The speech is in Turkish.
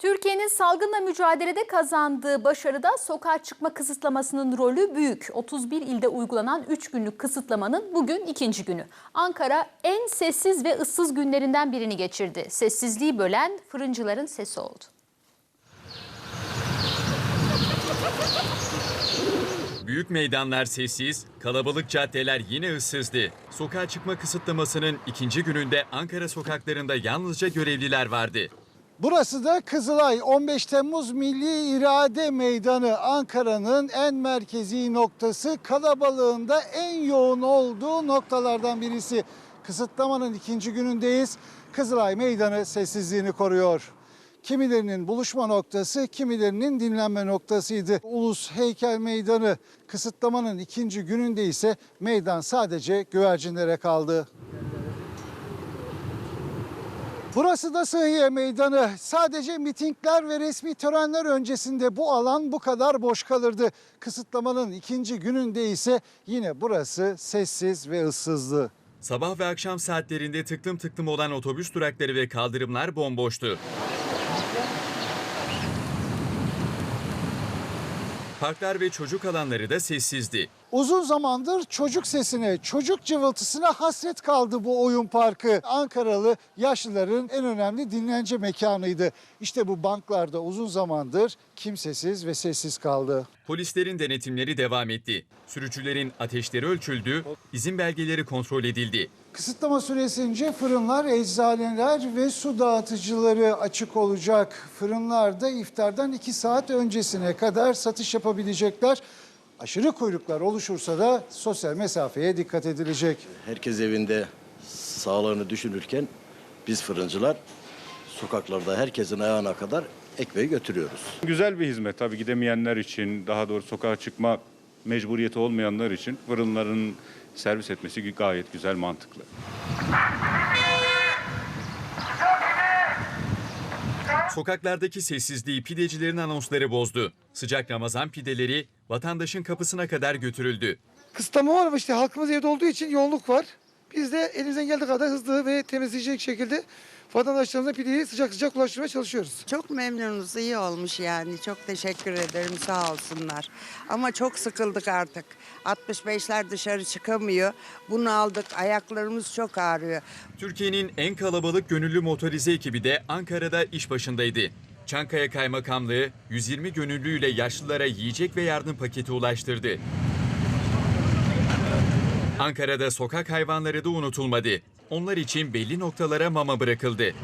Türkiye'nin salgınla mücadelede kazandığı başarıda sokağa çıkma kısıtlamasının rolü büyük. 31 ilde uygulanan 3 günlük kısıtlamanın bugün ikinci günü. Ankara en sessiz ve ıssız günlerinden birini geçirdi. Sessizliği bölen fırıncıların sesi oldu. Büyük meydanlar sessiz, kalabalık caddeler yine ıssızdı. Sokağa çıkma kısıtlamasının ikinci gününde Ankara sokaklarında yalnızca görevliler vardı. Burası da Kızılay 15 Temmuz Milli İrade Meydanı Ankara'nın en merkezi noktası kalabalığında en yoğun olduğu noktalardan birisi. Kısıtlamanın ikinci günündeyiz. Kızılay Meydanı sessizliğini koruyor. Kimilerinin buluşma noktası, kimilerinin dinlenme noktasıydı. Ulus Heykel Meydanı kısıtlamanın ikinci gününde ise meydan sadece güvercinlere kaldı. Burası da Sıhhiye Meydanı. Sadece mitingler ve resmi törenler öncesinde bu alan bu kadar boş kalırdı. Kısıtlamanın ikinci gününde ise yine burası sessiz ve ıssızdı. Sabah ve akşam saatlerinde tıklım tıklım olan otobüs durakları ve kaldırımlar bomboştu. Parklar ve çocuk alanları da sessizdi. Uzun zamandır çocuk sesine, çocuk cıvıltısına hasret kaldı bu oyun parkı. Ankaralı yaşlıların en önemli dinlence mekanıydı. İşte bu banklarda uzun zamandır kimsesiz ve sessiz kaldı. Polislerin denetimleri devam etti. Sürücülerin ateşleri ölçüldü, izin belgeleri kontrol edildi. Kısıtlama süresince fırınlar, eczaneler ve su dağıtıcıları açık olacak. Fırınlarda iftardan 2 saat öncesine kadar satış yapabilecekler. Aşırı kuyruklar oluşursa da sosyal mesafeye dikkat edilecek. Herkes evinde sağlığını düşünürken biz fırıncılar sokaklarda herkesin ayağına kadar ekmeği götürüyoruz. Güzel bir hizmet tabii gidemeyenler için, daha doğrusu sokağa çıkma mecburiyeti olmayanlar için fırınların servis etmesi gayet güzel, mantıklı. Sokaklardaki sessizliği pidecilerin anonsları bozdu. Sıcak Ramazan pideleri vatandaşın kapısına kadar götürüldü. kısıtlama var ama işte halkımız evde olduğu için yoğunluk var. Biz de elimizden geldiği kadar hızlı ve temizleyecek şekilde vatandaşlarımıza pideyi sıcak sıcak ulaştırmaya çalışıyoruz. Çok memnunuz, iyi olmuş yani. Çok teşekkür ederim, sağ olsunlar. Ama çok sıkıldık artık. 65'ler dışarı çıkamıyor. Bunu aldık, ayaklarımız çok ağrıyor. Türkiye'nin en kalabalık gönüllü motorize ekibi de Ankara'da iş başındaydı. Çankaya Kaymakamlığı 120 gönüllüyle yaşlılara yiyecek ve yardım paketi ulaştırdı. Ankara'da sokak hayvanları da unutulmadı. Onlar için belli noktalara mama bırakıldı.